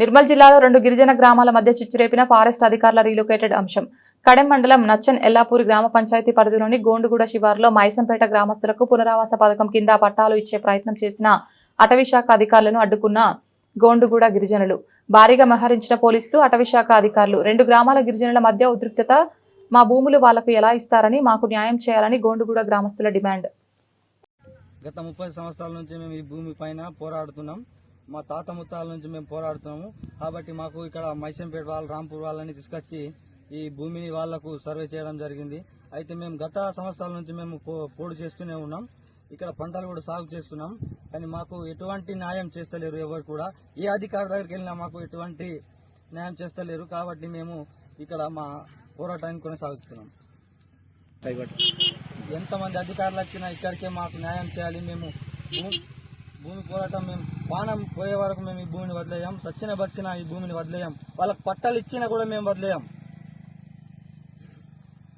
నిర్మల్ జిల్లాలో రెండు గిరిజన గ్రామాల మధ్య చిచ్చురేపిన ఫారెస్ట్ అధికారుల రీలొకేటెడ్ అంశం. కడెం మండలం నచ్చన్ ఎల్లాపూర్ గ్రామ పంచాయతీ పరిధిలోని గోండుగూడ శివారులో మైసంపేట గ్రామస్తులకు పునరావాస పథకం కింద పట్టాలు ఇచ్చే ప్రయత్నం చేసిన అటవీశాఖ అధికారులను అడ్డుకున్న గోండుగూడ గిరిజనులు. భారీగా మహరించిన పోలీసులు అటవీశాఖ అధికారులు. రెండు గ్రామాల గిరిజనుల మధ్య ఉద్రిక్తత మా భూములు వాళ్ళకు ఎలా ఇస్తారని మాకు న్యాయం చేయాలని గోండుగూడ గ్రామస్తుల డిమాండ్. గత ముప్పై సంవత్సరాల నుంచి మేము ఈ భూమి పైన పోరాడుతున్నాం. మా తాత ముత్తాల నుంచి మేము పోరాడుతున్నాము. కాబట్టి మాకు ఇక్కడ మైసంపేట వాళ్ళు రాంపూర్ వాళ్ళని తీసుకొచ్చి ఈ భూమిని వాళ్ళకు సర్వే చేయడం జరిగింది. అయితే మేము గత సంవత్సరాల నుంచి మేము పోడు చేస్తూనే ఉన్నాం. ఇక్కడ పంటలు కూడా సాగు చేస్తున్నాం. కానీ మాకు ఎటువంటి న్యాయం చేస్తలేరు ఎవరు కూడా. ఏ అధికారి దగ్గరికి వెళ్ళినా మాకు ఎటువంటి న్యాయం చేస్తలేరు. కాబట్టి మేము ఇక్కడ మా పోరాటాన్ని కొనసాగుతున్నాం ఎంతమంది అధికారులు వచ్చినా ఇక్కడికే మాకు న్యాయం చేయాలి. మేము భూమి పోరాటం మేము పానం పోయే వరకు మేము ఈ భూమిని వదిలేయం. సచ్చిన బతికిన ఈ భూమిని వదిలేయం. వాళ్ళకి పట్టాలు ఇచ్చినా కూడా మేము వదిలేయం.